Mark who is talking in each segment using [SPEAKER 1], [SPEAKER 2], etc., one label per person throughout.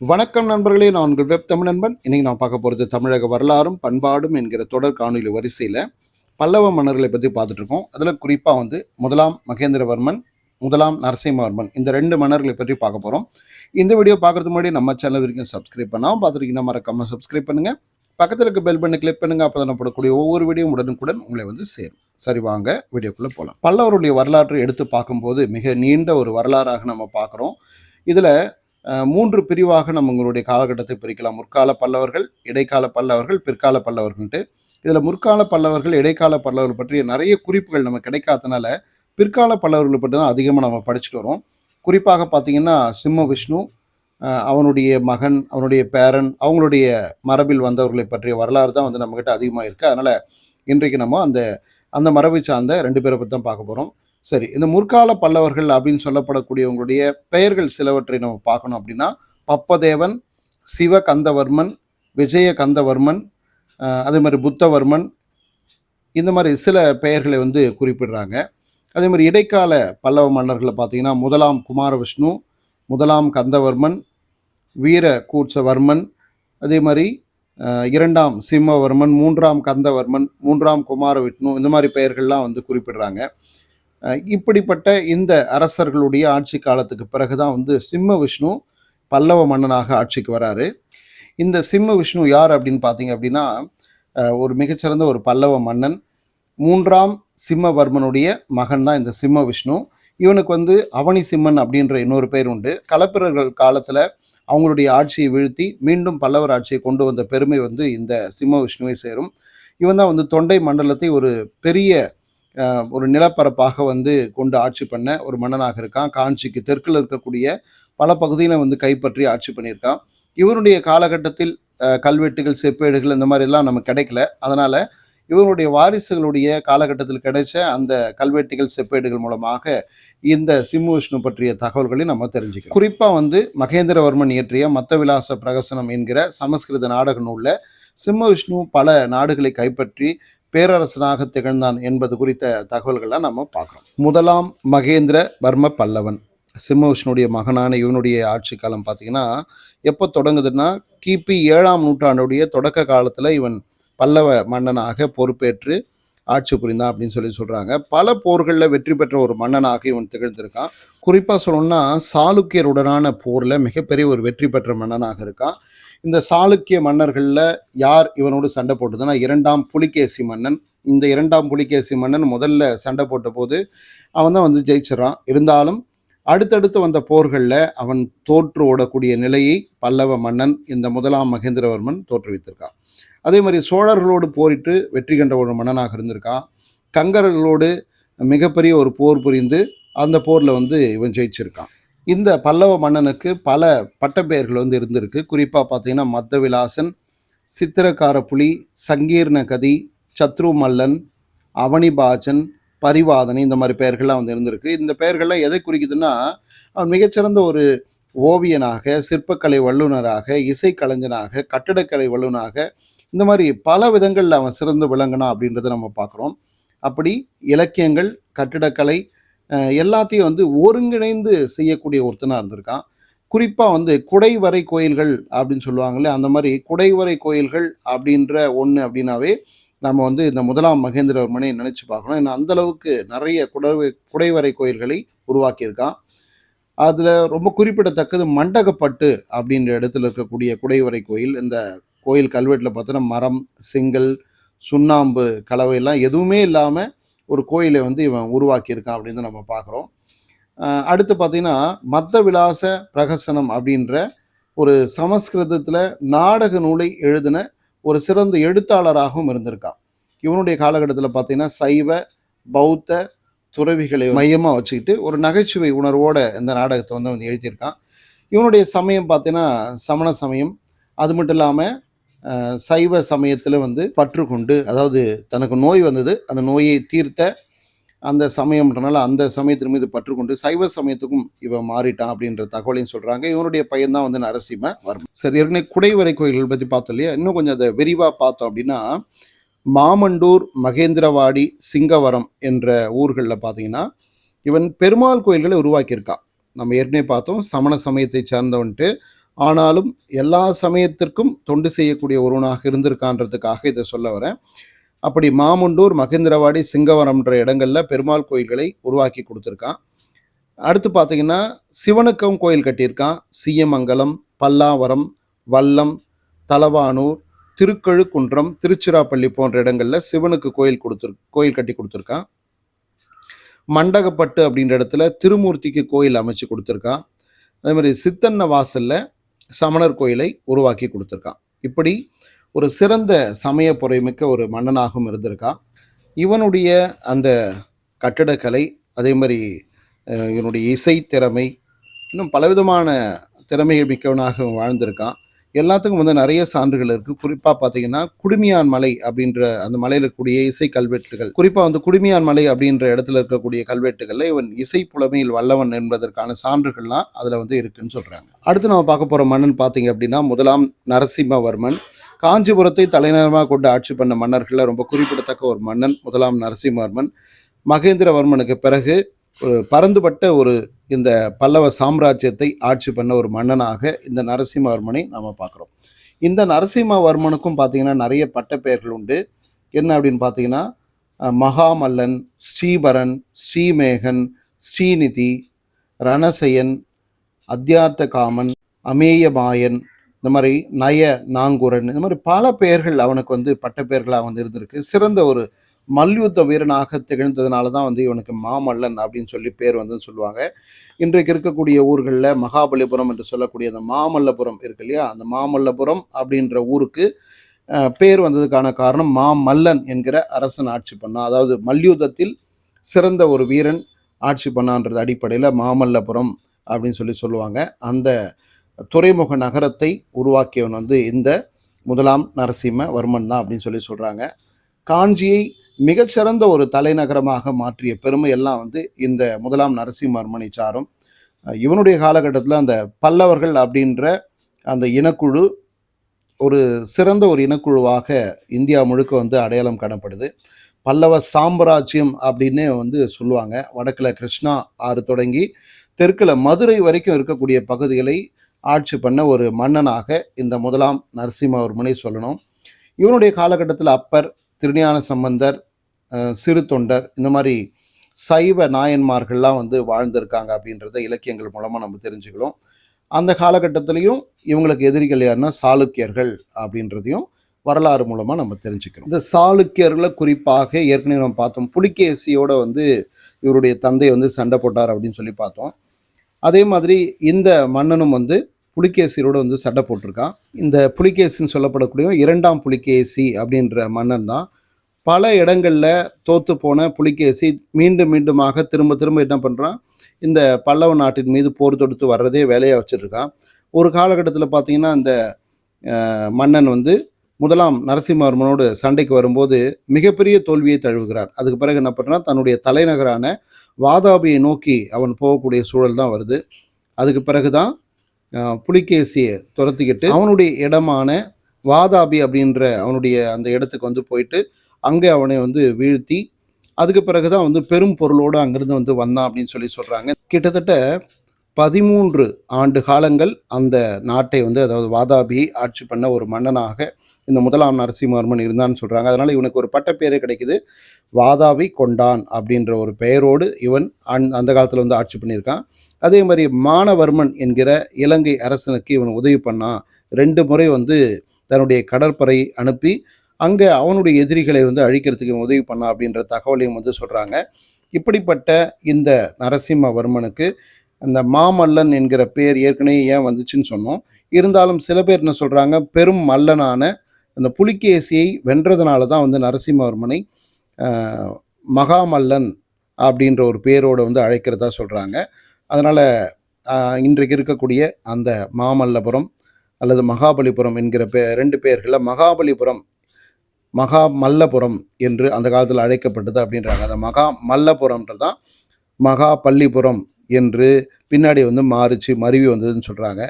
[SPEAKER 1] வணக்கம் நண்பர்களே நான் உங்கள் வெப் தமிழ் நண்பன் இன்னைக்கு நான் பார்க்க போகிறது தமிழக வரலாறும் பண்பாடும் என்கிற தொடர் காணொலி வரிசையில் பல்லவ மன்னர்களை பற்றி பார்த்துட்ருக்கோம் அதில் குறிப்பாக வந்து முதலாம் மகேந்திரவர்மன் முதலாம் நரசிம்மவர்மன் இந்த ரெண்டு மன்னர்களை பற்றி பார்க்க போகிறோம் இந்த வீடியோ பார்க்கறதுக்கு முன்னாடி நம்ம சேனல் வரைக்கும் சப்ஸ்கிரைப் பண்ணாமல் பார்த்துருக்கீங்கன்னா மறக்காமல் சப்ஸ்கிரைப் பண்ணுங்கள் பக்கத்தில் இருக்க பெல் பண்ணி கிளிக் பண்ணுங்கள் அப்போ தான் போடக்கூடிய ஒவ்வொரு வீடியோ உடனுக்குடன் உங்களை வந்து சேரும். சரி வாங்க வீடியோக்குள்ளே போகலாம் பல்லவருடைய வரலாற்றை எடுத்து பார்க்கும்போது மிக நீண்ட ஒரு வரலாறாக நம்ம பார்க்குறோம். இதில் மூன்று பிரிவாக நம்ம உங்களுடைய காலகட்டத்தை பிரிக்கலாம். முற்கால பல்லவர்கள் இடைக்கால பல்லவர்கள் பிற்கால பல்லவர்கள்ட்டு இதில் முற்கால பல்லவர்கள் இடைக்கால பல்லவர்கள் பற்றிய நிறைய குறிப்புகள் நம்ம கிடைக்காதனால பிற்கால பல்லவர்களை பற்றி தான் அதிகமாக நம்ம படிச்சுட்டு வரோம். குறிப்பாக பார்த்தீங்கன்னா சிம்ம விஷ்ணு அவனுடைய மகன் அவனுடைய பேரன் அவங்களுடைய மரபில் வந்தவர்களை பற்றிய வரலாறு தான் வந்து நம்மக்கிட்ட அதிகமாக இருக்குது அதனால் இன்றைக்கு நம்ம அந்த அந்த மரபை சார்ந்த ரெண்டு பேரை பற்றி தான் பார்க்க போகிறோம் சரி இந்த முற்கால பல்லவர்கள் அப்படின்னு சொல்லப்படக்கூடியவங்களுடைய பெயர்கள் சிலவற்றை நம்ம பார்க்கணும் அப்படின்னா பப்பதேவன் சிவகந்தவர்மன் விஜய கந்தவர்மன் அதே மாதிரி புத்தவர்மன் இந்த மாதிரி சில பெயர்களை வந்து குறிப்பிடுறாங்க. அதே மாதிரி இடைக்கால பல்லவ மன்னர்களை பார்த்தீங்கன்னா முதலாம் குமார விஷ்ணு முதலாம் கந்தவர்மன் வீர கூட்சவர்மன் அதே மாதிரி இரண்டாம் சிம்மவர்மன் மூன்றாம் கந்தவர்மன் மூன்றாம் குமார விஷ்ணு இந்த மாதிரி பெயர்கள்லாம் வந்து குறிப்பிடுறாங்க. இப்படிப்பட்ட இந்த அரசர்களுடைய ஆட்சி காலத்துக்கு பிறகுதான் வந்து சிம்ம விஷ்ணு பல்லவ மன்னனாக ஆட்சிக்கு வராரு. இந்த சிம்ம விஷ்ணு யார் அப்படின்னு பார்த்தீங்க அப்படின்னா ஒரு மிகச்சிறந்த ஒரு பல்லவ மன்னன் மூன்றாம் சிம்மவர்மனுடைய மகன் தான் இந்த சிம்ம விஷ்ணு. இவனுக்கு வந்து அவனி சிம்மன் அப்படின்ற இன்னொரு பேர் உண்டு. களப்பிரர்கள் காலத்தில் அவங்களுடைய ஆட்சியை வீழ்த்தி மீண்டும் பல்லவர் ஆட்சியை கொண்டு வந்த பெருமை வந்து இந்த சிம்ம விஷ்ணுவை சேரும். இவன் தான் வந்து தொண்டை மண்டலத்தை ஒரு பெரிய ஒரு நிலப்பரப்பாக வந்து கொண்டு ஆட்சி பண்ண ஒரு மன்னனாக இருக்கான். காஞ்சிக்கு தெற்கில் இருக்கக்கூடிய பல பகுதியில் வந்து கைப்பற்றி ஆட்சி பண்ணியிருக்கான். இவருடைய காலகட்டத்தில் கல்வெட்டுகள் செப்பேடுகள் இந்த மாதிரிலாம் நமக்கு கிடைக்கல. அதனால் இவருடைய வாரிசுகளுடைய காலகட்டத்தில் கிடைச்ச அந்த கல்வெட்டுகள் செப்பேடுகள் மூலமாக இந்த சிம்ம விஷ்ணு பற்றிய தகவல்களை நம்ம தெரிஞ்சுக்கலாம் குறிப்பாக வந்து மகேந்திரவர்மன் இயற்றிய மத்தவிலாச பிரகசனம் என்கிற சமஸ்கிருத நாடக நூலில் சிம்ம விஷ்ணு பல நாடுகளை கைப்பற்றி பேரரசனாக திகழ்ந்தான் என்பது குறித்த தகவல்களை நம்ம பார்க்குறோம். முதலாம் மகேந்திர வர்ம பல்லவன். சிம்ம விஷ்ணுடைய மகனான இவனுடைய ஆட்சி காலம் பார்த்தீங்கன்னா எப்போ தொடங்குதுன்னா கிபி ஏழாம் நூற்றாண்டுடைய தொடக்க காலத்தில் இவன் பல்லவ மன்னனாக பொறுப்பேற்று ஆட்சி புரிந்தான் அப்படின்னு சொல்லி சொல்கிறாங்க பல போர்களில் வெற்றி பெற்ற ஒரு மன்னனாக இவன் திகழ்ந்திருக்கான். குறிப்பாக சொல்லணும்னா சாளுக்கியருடனான போரில் மிகப்பெரிய ஒரு வெற்றி பெற்ற மன்னனாக இருக்கான். இந்த சாளுக்கிய மன்னர்களில் யார் இவனோடு சண்டை போட்டதுன்னா இரண்டாம் புலிகேசி மன்னன். இந்த இரண்டாம் புலிகேசி மன்னன் முதல்ல சண்டை போட்ட போது அவன் தான் வந்து ஜெயிச்சிடறான். இருந்தாலும் அடுத்தடுத்து வந்த போர்களில் அவன் தோற்று ஓடக்கூடிய நிலையை பல்லவ மன்னன் இந்த முதலாம் மகேந்திரவர்மன் தோற்றுவித்திருக்கான். அதே மாதிரி சோழர்களோடு போரிட்டு வெற்றி கண்ட ஒரு மன்னனாக இருந்திருக்கான். கங்கர்களோடு மிகப்பெரிய ஒரு போர் புரிந்து அந்த போரில் வந்து இவன் ஜெயிச்சிருக்கான். இந்த பல்லவ மன்னனுக்கு பல பட்டப்பெயர்கள் வந்து இருந்திருக்கு. குறிப்பாக பார்த்தீங்கன்னா மத்தவிலாசன் சித்திரக்கார புலி சங்கீர்ண கதி சத்ரு மல்லன் அவனிபாஜன் பரிவாதனை இந்த மாதிரி பெயர்கள்லாம் வந்து இருந்திருக்கு. இந்த பெயர்கள்லாம் எதை குறிக்குதுன்னா அவன் மிகச்சிறந்த ஒரு ஓவியனாக சிற்பக்கலை வல்லுநராக இசைக்கலைஞனாக கட்டடக்கலை வல்லுநராக இந்த மாதிரி பல விதங்களில் அவன் சிறந்து விளங்கினான் அப்படின்றத நம்ம பார்க்குறோம். அப்படி இலக்கியங்கள் கட்டிடக்கலை எல்லாத்தையும் வந்து ஒருங்கிணைந்து செய்யக்கூடிய ஒருத்தனாக இருந்திருக்கான். குறிப்பாக வந்து குடைவரை கோயில்கள் அப்படின்னு சொல்லுவாங்களே அந்த மாதிரி குடைவரை கோயில்கள் அப்படின்ற ஒன்று அப்படின்னாவே நம்ம வந்து இந்த முதலாம் மகேந்திரவர்மனை நினச்சி பார்க்கணும். ஏன்னா அந்தளவுக்கு நிறைய குடவை குடைவரை கோயில்களை உருவாக்கியிருக்கான். அதில் ரொம்ப குறிப்பிடத்தக்கது மண்டகப்பட்டு அப்படின்ற இடத்துல இருக்கக்கூடிய குடைவரை கோயில் இந்த கோயில் கல்வெட்டில் பார்த்தோன்னா மரம் செங்கல் சுண்ணாம்பு கலவையெல்லாம் எதுவுமே இல்லாமல் ஒரு கோயிலை வந்து இவன் உருவாக்கியிருக்கான் அப்படின்னு நம்ம பார்க்குறோம். அடுத்து பார்த்தீங்கன்னா மத்த விலாச பிரகசனம் அப்படின்ற ஒரு சமஸ்கிருதத்தில் நாடக நூலை எழுதின ஒரு சிறந்த எழுத்தாளராகவும் இருந்திருக்கான். இவனுடைய காலகட்டத்தில் பார்த்தீங்கன்னா சைவ பௌத்த துறவிகளை மையமாக வச்சுக்கிட்டு ஒரு நகைச்சுவை உணர்வோட இந்த நாடகத்தை வந்து அவன் எழுதியிருக்கான். இவனுடைய சமயம் பார்த்தீங்கன்னா சமண சமயம். அது மட்டும் இல்லாமல் சைவ சமயத்தில் வந்து பற்று கொண்டு அதாவது தனக்கு நோய் வந்தது அந்த நோயை தீர்த்த அந்த சமயம்ன்றனால அந்த சமயத்தின் மீது பற்று கொண்டு சைவ சமயத்துக்கும் இவன் மாறிட்டான் அப்படின்ற தகவலையும் சொல்கிறாங்க இவனுடைய பையன் தான் வந்து நரசிம்ம வர்மன். சரி ஏற்கனவே குடைவரை கோயில்கள் பற்றி பார்த்தோம் இல்லையா? இன்னும் கொஞ்சம் அதை விரிவாக பார்த்தோம் அப்படின்னா மாமண்டூர் மகேந்திரவாடி சிங்கவரம் என்ற ஊர்களில் பார்த்தீங்கன்னா இவன் பெருமாள் கோயில்களை உருவாக்கியிருக்கான். நம்ம ஏற்கனவே பார்த்தோம் சமண சமயத்தை சார்ந்தவன்ட்டு ஆனாலும் எல்லா சமயத்திற்கும் தொண்டு செய்யக்கூடிய ஒருவனாக இருந்திருக்கான்றதுக்காக இதை சொல்ல வரேன். அப்படி மாமுண்டூர் மகேந்திரவாடி சிங்கவரம்ன்ற இடங்களில் பெருமாள் கோயில்களை உருவாக்கி கொடுத்துருக்கான். அடுத்து பார்த்தீங்கன்னா சிவனுக்கும் கோயில் கட்டியிருக்கான். சீயமங்கலம் பல்லாவரம் வல்லம் தலவானூர் திருக்கழுக்குன்றம் திருச்சிராப்பள்ளி போன்ற இடங்களில் சிவனுக்கு கோயில் கொடுத்துரு கோயில் கட்டி கொடுத்துருக்கான். மண்டகப்பட்டு அப்படின்ற இடத்துல திருமூர்த்திக்கு கோயில் அமைச்சு கொடுத்துருக்கான். அதே மாதிரி சித்தன்ன வாசலில் சமணர் கோயிலை உருவாக்கி கொடுத்துருக்கான். இப்படி ஒரு சிறந்த சமய பொறைமிக்க ஒரு மன்னனாகவும் இருந்திருக்கான். இவனுடைய அந்த கட்டிடக்கலை அதே மாதிரி இவனுடைய இசை திறமை இன்னும் பலவிதமான திறமைகள் மிக்கவனாக வாழ்ந்திருக்கான். எல்லாத்துக்கும் வந்து நிறைய சான்றுகள் இருக்கு. குறிப்பா பாத்தீங்கன்னா குடுமியான் மலை அப்படின்ற அந்த மலையில இருக்கக்கூடிய இசை கல்வெட்டுகள். குறிப்பா வந்து குடுமியான் மலை அப்படின்ற இடத்துல இருக்கக்கூடிய கல்வெட்டுகள்ல இவன் இசை புலமையில் வல்லவன் என்பதற்கான சான்றுகள்லாம் அதுல வந்து இருக்குன்னு சொல்றாங்க. அடுத்து நம்ம பார்க்க போற மன்னன் பாத்தீங்க அப்படின்னா முதலாம் நரசிம்மவர்மன். காஞ்சிபுரத்தை தலைநகரமாக கொண்டு ஆட்சி பண்ண மன்னர்களில் ரொம்ப குறிப்பிடத்தக்க ஒரு மன்னன் முதலாம் நரசிம்மவர்மன். மகேந்திரவர்மனுக்கு பிறகு ஒரு பரந்துபட்ட ஒரு இந்த பல்லவ சாம்ராஜ்யத்தை ஆட்சி பண்ண ஒரு மன்னனாக இந்த நரசிம்மவர்மனை நாம் பார்க்குறோம். இந்த நரசிம்மவர்மனுக்கும் பார்த்தீங்கன்னா நிறைய பட்டப்பெயர்கள் உண்டு. என்ன அப்படின்னு பார்த்தீங்கன்னா மகாமல்லன் ஸ்ரீபரன் ஸ்ரீமேகன் ஸ்ரீநிதி ரணசயன் அத்தியார்த்த காமன் அமேயமாயன் இந்த மாதிரி நய நாங்குரன் இந்த மாதிரி பல பெயர்கள் அவனுக்கு வந்து பட்டப்பெயர்களாக வந்து இருந்திருக்கு. சிறந்த ஒரு மல்யுத்த வீரனாக திகழ்ந்ததுனால தான் வந்து இவனுக்கு மாமல்லன் அப்படின்னு சொல்லி பேர் வந்து சொல்லுவாங்க. இன்றைக்கு இருக்கக்கூடிய ஊர்களில் மகாபலிபுரம் என்று சொல்லக்கூடிய அந்த மாமல்லபுரம் இருக்கு இல்லையா? அந்த மாமல்லபுரம் அப்படின்ற ஊருக்கு பேர் வந்ததுக்கான காரணம் மாமல்லன் என்கிற அரசன் ஆட்சி பண்ணான். அதாவது மல்யுத்தத்தில் சிறந்த ஒரு வீரன் ஆட்சி பண்ணான்றது அடிப்படையில் மாமல்லபுரம் அப்படின்னு சொல்லி சொல்லுவாங்க. அந்த துறைமுக நகரத்தை உருவாக்கியவன் வந்து இந்த முதலாம் நரசிம்மவர்மன் தான் அப்படின்னு சொல்லி சொல்கிறாங்க காஞ்சியை மிகச்சிறந்த ஒரு தலைநகரமாக மாற்றிய பெருமை எல்லாம் வந்து இந்த முதலாம் நரசிம்மவர்மனை சாரும் இவனுடைய காலகட்டத்தில் அந்த பல்லவர்கள் அப்படின்ற அந்த இனக்குழு ஒரு சிறந்த ஒரு இனக்குழுவாக இந்தியா முழுக்க வந்து அடையாளம் காணப்படுது. பல்லவ சாம்ராஜ்யம் அப்படின்னே வந்து சொல்லுவாங்க. வடக்கில் கிருஷ்ணா ஆறு தொடங்கி தெற்கில் மதுரை வரைக்கும் இருக்கக்கூடிய பகுதிகளை ஆட்சி பண்ண ஒரு மன்னனாக இந்த முதலாம் நரசிம்மவர்மனை சொல்லணும். இவனுடைய காலகட்டத்தில் அப்பர் திருஞான சம்பந்தர் சிறு தொண்டர் இந்த மாதிரி சைவ நாயன்மார்கள்லாம் வந்து வாழ்ந்திருக்காங்க அப்படின்றத இலக்கியங்கள் மூலமாக நம்ம தெரிஞ்சுக்கிறோம். அந்த காலகட்டத்திலையும் இவங்களுக்கு எதிரிகள் யாருன்னா சாளுக்கியர்கள் அப்படின்றதையும் வரலாறு மூலமாக நம்ம தெரிஞ்சுக்கிறோம். இந்த சாளுக்கியர்களை குறிப்பாக ஏற்கனவே நம்ம பார்த்தோம். புலிகேசியோட வந்து இவருடைய தந்தை வந்து சண்டை போட்டார் அப்படின்னு சொல்லி பார்த்தோம். அதே மாதிரி இந்த மன்னனும் வந்து புலிகேசியரோட வந்து சண்டை போட்டிருக்கான். இந்த புலிகேசின்னு சொல்லப்படக்கூடிய இரண்டாம் புலிகேசி அப்படின்ற மன்னன் தான் பல இடங்களில் தோத்து போன புலிகேசி மீண்டும் மீண்டுமாக திரும்ப திரும்ப என்ன பண்ணுறான் இந்த பல்லவ நாட்டின் மீது போர் தொடுத்து வர்றதே வேலையாக வச்சுருக்கான் ஒரு காலகட்டத்தில் பார்த்தீங்கன்னா அந்த மன்னன் வந்து முதலாம் நரசிம்மவர்மனோடு சண்டைக்கு வரும்போது மிகப்பெரிய தோல்வியை தழுவுகிறார். அதுக்கு பிறகு என்ன பண்ணுறான் தன்னுடைய தலைநகரான வாதாபியை நோக்கி அவன் போகக்கூடிய சூழல் தான் வருது. அதுக்கு பிறகு தான் புலிகேசியை துரத்திக்கிட்டு அவனுடைய இடமான வாதாபி அப்படின்ற அவனுடைய அந்த இடத்துக்கு வந்து போயிட்டு அங்கே அவனை வந்து வீழ்த்தி அதுக்கு பிறகு தான் வந்து பெரும் பொருளோடு அங்கிருந்து வந்து வந்தான் அப்படின்னு சொல்லி சொல்கிறாங்க கிட்டத்தட்ட பதிமூன்று ஆண்டு காலங்கள் அந்த நாட்டை வந்து அதாவது வாதாபியை ஆட்சி பண்ண ஒரு மன்னனாக இந்த முதலாம் நரசிம்மவர்மன் இருந்தான்னு சொல்கிறாங்க அதனால் இவனுக்கு ஒரு பட்டப்பேரே கிடைக்குது. வாதாபி கொண்டான் அப்படின்ற ஒரு பெயரோடு இவன் அந் அந்த காலத்தில் வந்து ஆட்சி பண்ணியிருக்கான். அதே மாதிரி மானவர்மன் என்கிற இலங்கை அரசனுக்கு இவன் உதவி பண்ணான். ரெண்டு முறை வந்து தன்னுடைய கடற்படை அனுப்பி அங்கே அவனுடைய எதிரிகளை வந்து அழிக்கிறதுக்கு உதவி பண்ணான் அப்படின்ற தகவலையும் வந்து சொல்கிறாங்க இப்படிப்பட்ட இந்த நரசிம்மவர்மனுக்கு அந்த மாமல்லன் என்கிற பேர் ஏற்கனவே ஏன் வந்துச்சுன்னு சொன்னோம். இருந்தாலும் சில பேர் என்ன சொல்கிறாங்க பெரும் மல்லனான அந்த புலிகேசியை வென்றதுனால தான் வந்து நரசிம்மவர்மனை மகாமல்லன் அப்படின்ற ஒரு பேரோடு வந்து அழைக்கிறதா சொல்கிறாங்க அதனால் இன்றைக்கு இருக்கக்கூடிய அந்த மாமல்லபுரம் அல்லது மகாபலிபுரம் என்கிற பே ரெண்டு பேர்களில் மகாபலிபுரம் மகா மல்லபுரம் என்று அந்த காலத்தில் அழைக்கப்பட்டது அப்படின்றாங்க. அந்த மகா மல்லபுரம்ன்றது தான் மகா பள்ளிபுரம் என்று பின்னாடி வந்து மாறிச்சு மருவி வந்ததுன்னு சொல்கிறாங்க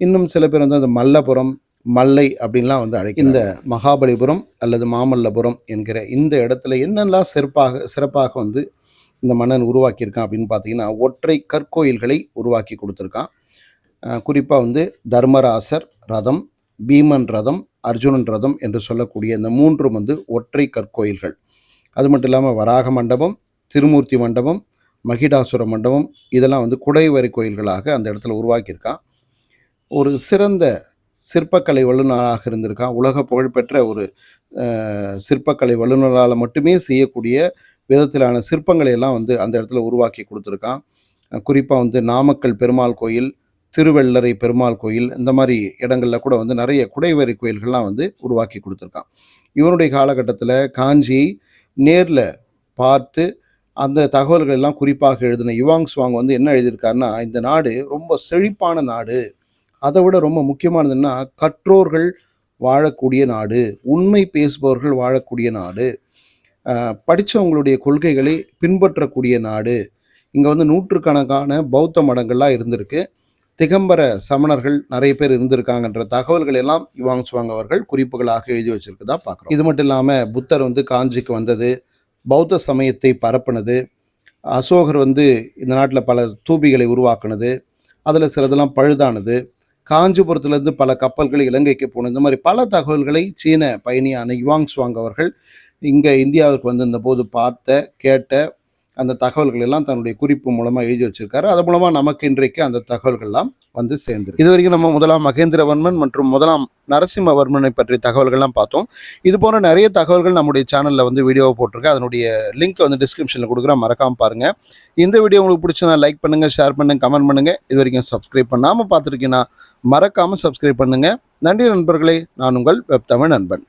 [SPEAKER 1] இன்னும் சில பேர் வந்து அந்த மல்லபுரம் மல்லை அப்படின்லாம் வந்து அழைக்க இந்த மகாபலிபுரம் அல்லது மாமல்லபுரம் என்கிற இந்த இடத்துல என்னெல்லாம் சிறப்பாக சிறப்பாக வந்து இந்த மன்னன் உருவாக்கியிருக்கான் அப்படின்னு பார்த்தீங்கன்னா ஒற்றை கற்கோயில்களை உருவாக்கி கொடுத்துருக்கான். குறிப்பாக வந்து தர்மராசர் ரதம் பீமன் ரதம் அர்ஜுனன் ரதம் என்று சொல்லக்கூடிய இந்த மூன்றும் வந்து ஒற்றை கற்கோயில்கள். அது மட்டும் இல்லாமல் வராக மண்டபம் திருமூர்த்தி மண்டபம் மகிடாசுர மண்டபம் இதெல்லாம் வந்து குடைவரை கோயில்களாக அந்த இடத்துல உருவாக்கியிருக்கான். ஒரு சிறந்த சிற்பக்கலை வல்லுநராக இருந்திருக்கான். உலக புகழ்பெற்ற ஒரு சிற்பக்கலை வல்லுநரால் மட்டுமே செய்யக்கூடிய விதத்திலான சிற்பங்களை எல்லாம் வந்து அந்த இடத்துல உருவாக்கி கொடுத்துருக்கான். குறிப்பாக வந்து நாமக்கல் பெருமாள் கோயில் திருவெள்ளரை பெருமாள் கோயில் இந்த மாதிரி இடங்களில் கூட வந்து நிறைய குடைவரை கோயில்கள்லாம் வந்து உருவாக்கி கொடுத்துருக்கான். இவனுடைய காலகட்டத்தில் காஞ்சி நேரில் பார்த்து அந்த தகவல்கள் எல்லாம் குறிப்பாக எழுதின யுவாங் சுவாங் வந்து என்ன எழுதியிருக்காருன்னா இந்த நாடு ரொம்ப செழிப்பான நாடு. அதை விட ரொம்ப முக்கியமானதுன்னா கற்றோர்கள் வாழக்கூடிய நாடு உண்மை பேசுபவர்கள் வாழக்கூடிய நாடு படித்தவங்களுடைய கொள்கைகளை பின்பற்றக்கூடிய நாடு. இங்கே வந்து நூற்றுக்கணக்கான பௌத்த மடங்கள்லாம் இருந்திருக்கு. திகம்பர சமணர்கள் நிறைய பேர் இருந்திருக்காங்கன்ற தகவல்கள் எல்லாம் யுவாங் சுவாங் அவர்கள் குறிப்புகளாக எழுதி வச்சிருக்கதா பார்க்குறோம். இது மட்டும் இல்லாமல் புத்தர் வந்து காஞ்சிக்கு வந்தது பௌத்த சமயத்தை பரப்புனது அசோகர் வந்து இந்த நாட்டில் பல தூபிகளை உருவாக்குனது அதில் சிலதெல்லாம் பழுதானது காஞ்சிபுரத்துலேருந்து பல கப்பல்கள் இலங்கைக்கு போனது இந்த மாதிரி பல தகவல்களை சீன பயணியான யுவாங் சுவாங் அவர்கள் இங்கே இந்தியாவிற்கு வந்திருந்த போது பார்த்த கேட்ட அந்த தகவல்கள் எல்லாம் தன்னுடைய குறிப்பு மூலமாக எழுதி வச்சிருக்காரு. அது மூலமாக நமக்கு இன்றைக்கு அந்த தகவல்கள்லாம் வந்து சேர்ந்து இது வரைக்கும் நம்ம முதலாம் மகேந்திரவர்மன் மற்றும் முதலாம் நரசிம்மவர்மனை பற்றிய தகவல்கள்லாம் பார்த்தோம். இது போன்ற நிறைய தகவல்கள் நம்முடைய சேனலில் வந்து வீடியோவை போட்டிருக்கேன் அதனுடைய லிங்க் வந்து டிஸ்கிரிப்ஷனில் கொடுக்குறேன். மறக்காமல் பாருங்கள் இந்த வீடியோ உங்களுக்கு பிடிச்சதுனா லைக் பண்ணுங்கள் ஷேர் பண்ணுங்கள் கமெண்ட் பண்ணுங்கள் இது வரைக்கும் சப்ஸ்கிரைப் பண்ணாமல் பார்த்துருக்கீங்கன்னா மறக்காமல் சப்ஸ்கிரைப் பண்ணுங்கள் நன்றி நண்பர்களே. நான் உங்கள் வெப் தமிழ் நண்பன்.